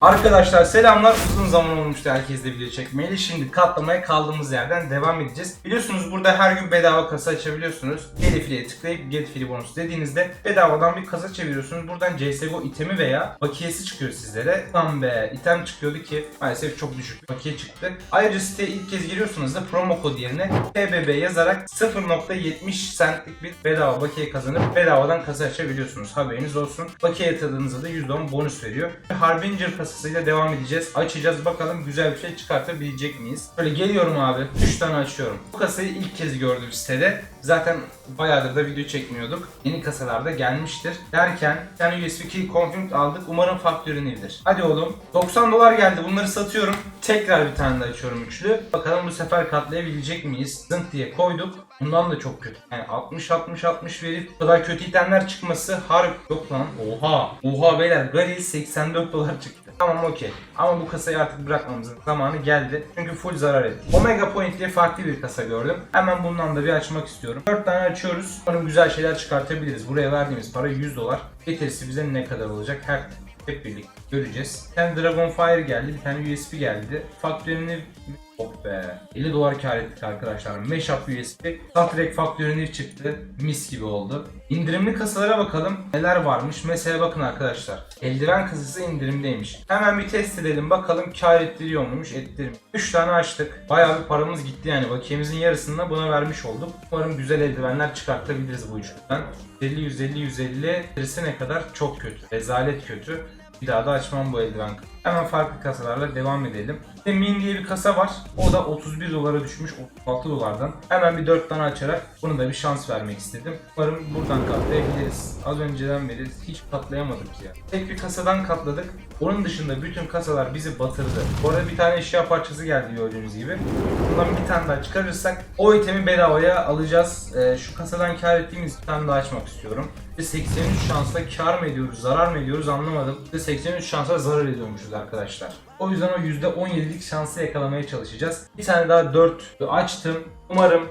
Arkadaşlar selamlar. Uzun zaman olmuştu herkesle video çekmeyeli. Şimdi katlamaya kaldığımız yerden devam edeceğiz. Biliyorsunuz burada her gün bedava kasa açabiliyorsunuz. Get filiye tıklayıp get fili bonus dediğinizde bedavadan bir kasa çeviriyorsunuz. Buradan CSGO itemi veya bakiyesi çıkıyor sizlere. Lan be item çıkıyordu ki maalesef çok düşük bakiye çıktı. Ayrıca siteye ilk kez giriyorsunuz da promo kod yerine TBB yazarak 0.70 centlik bir bedava bakiye kazanıp bedavadan kasa açabiliyorsunuz. Haberiniz olsun. Bakiye yatırdığınızda da %10 bonus veriyor. Harbinger kasasıyla devam edeceğiz. Açacağız bakalım güzel bir şey çıkartabilecek miyiz? Böyle geliyorum abi. 3 tane açıyorum. Bu kasayı ilk kez gördüm sitede. Zaten bayağıdır da video çekmiyorduk. Yeni kasalarda gelmiştir. Derken bir tane USB key confirmed aldık. Umarım faktörünüdir. Hadi oğlum. 90 dolar geldi. Bunları satıyorum. Tekrar bir tane de açıyorum üçlü. Bakalım bu sefer katlayabilecek miyiz? Zınk diye koyduk. Bundan da çok kötü. Yani 60 60 60 verip bu kadar kötü itemler çıkması harbi yok lan. Oha. Oha beyler Galil 84 dolar çıktı. Tamam okey. Ama bu kasayı artık bırakmamızın zamanı geldi. Çünkü full zarar ettik. Omega Point diye farklı bir kasa gördüm. Hemen bundan da bir açmak istiyorum. 4 tane açıyoruz. Umarım güzel şeyler çıkartabiliriz. Buraya verdiğimiz para 100 dolar. Getirisi bize ne kadar olacak? Her hep birlikte göreceğiz. Bir tane Dragonfire geldi, bir tane USB geldi. Faktörünü Be. 50 dolar kar ettik arkadaşlar. Mashup USB. Star Trek faktörünü çıktı. Mis gibi oldu. İndirimli kasalara bakalım. Neler varmış. Mesela bakın arkadaşlar. Eldiven kasası indirimdeymiş. Hemen bir test edelim. Bakalım kar ettiriyor muymuş? Ettirmiyor. 3 tane açtık. Bayağı bir paramız gitti yani. Bakiyemizin yarısını da buna vermiş olduk. Umarım güzel eldivenler çıkartabiliriz bu üçlüden. 150 150 150 birisi ne kadar? Çok kötü. Rezalet kötü. Bir daha da açmam bu eldiven. Hemen farklı kasalarla devam edelim. De Min diye bir kasa var. O da 31 dolara düşmüş 36 dolardan. Hemen bir 4 tane açarak bunu da bir şans vermek istedim. Umarım buradan katlayabiliriz. Az önceden beri hiç katlayamadık ya. Tek bir kasadan katladık. Onun dışında bütün kasalar bizi batırdı. Bu arada bir tane eşya parçası geldi gördüğünüz gibi. Bundan bir tane daha çıkarırsak o itemi bedavaya alacağız. Ee, şu kasadan kar ettiğimiz bir tane daha açmak istiyorum. Ve 83 şansla kar mı ediyoruz, zarar mı ediyoruz anlamadım. 83 şansla zarar ediyormuşuz arkadaşlar. O yüzden o %17'lik şansı yakalamaya çalışacağız. Bir tane daha 4 açtım. Umarım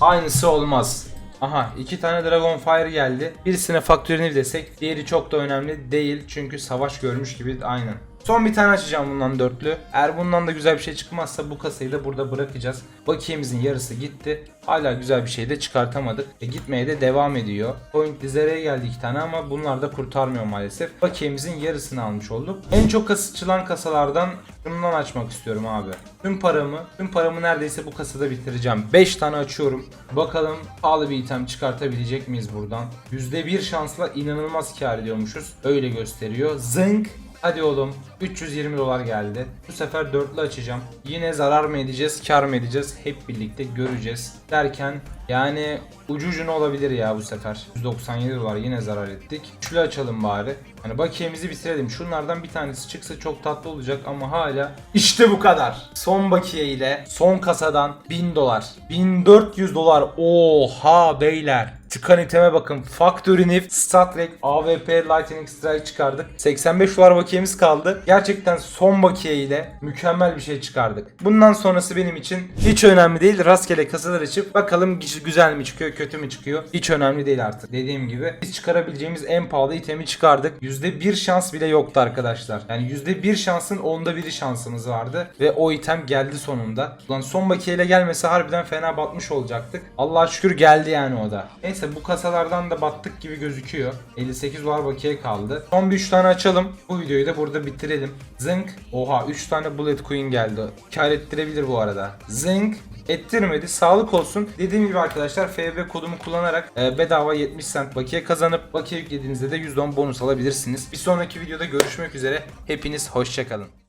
aynısı olmaz. Aha iki tane Dragonfire geldi. Birisine faktörünü desek diğeri çok da önemli değil. Çünkü savaş görmüş gibi aynen. Son bir tane açacağım bundan dörtlü. Eğer bundan da güzel bir şey çıkmazsa bu kasayı da burada bırakacağız. Bakiyemizin yarısı gitti. Hala güzel bir şey de çıkartamadık. E, gitmeye de devam ediyor. Point dizereye geldi iki tane ama bunlar da kurtarmıyor maalesef. Bakiyemizin yarısını almış olduk. En çok açılan kasalardan şundan açmak istiyorum abi. Tüm paramı, tüm paramı neredeyse bu kasada bitireceğim. 5 tane açıyorum. Bakalım pahalı bir item çıkartabilecek miyiz buradan? %1 şansla inanılmaz kar ediyormuşuz. Öyle gösteriyor. Zınk Hadi oğlum 320 dolar geldi. Bu sefer dörtlü açacağım. Yine zarar mı edeceğiz, kar mı edeceğiz hep birlikte göreceğiz. Derken yani ucu ucuna olabilir ya bu sefer. 197 dolar yine zarar ettik. Üçlü açalım bari. Hani bakiyemizi bitirelim. Şunlardan bir tanesi çıksa çok tatlı olacak ama hala işte bu kadar. Son bakiye ile son kasadan 1000 dolar. 1400 dolar. Oha beyler. Çıkan iteme bakın. Factory Nif, Star Trek, AWP, Lightning Strike çıkardık. 85 dolar bakiyemiz kaldı. Gerçekten son bakiye ile mükemmel bir şey çıkardık. Bundan sonrası benim için hiç önemli değil. Rastgele kasalar açıp bakalım güzel mi çıkıyor, kötü mü çıkıyor. Hiç önemli değil artık. Dediğim gibi biz çıkarabileceğimiz en pahalı itemi çıkardık. %1 şans bile yoktu arkadaşlar. Yani %1 şansın onda biri şansımız vardı. Ve o item geldi sonunda. Ulan son bakiyeyle gelmese harbiden fena batmış olacaktık. Allah'a şükür geldi yani o da. Neyse bu kasalardan da battık gibi gözüküyor. 58 dolar bakiye kaldı. Son bir 3 tane açalım. Bu videoyu da burada bitirelim. Zınk. Oha 3 tane Bullet Queen geldi. Kar ettirebilir bu arada. Zınk ettirmedi. Sağlık olsun. Dediğim gibi arkadaşlar FB kodumu kullanarak e, bedava 70 cent bakiye kazanıp bakiye yüklediğinizde de %10 bonus alabilirsiniz. Bir sonraki videoda görüşmek üzere. Hepiniz hoşçakalın.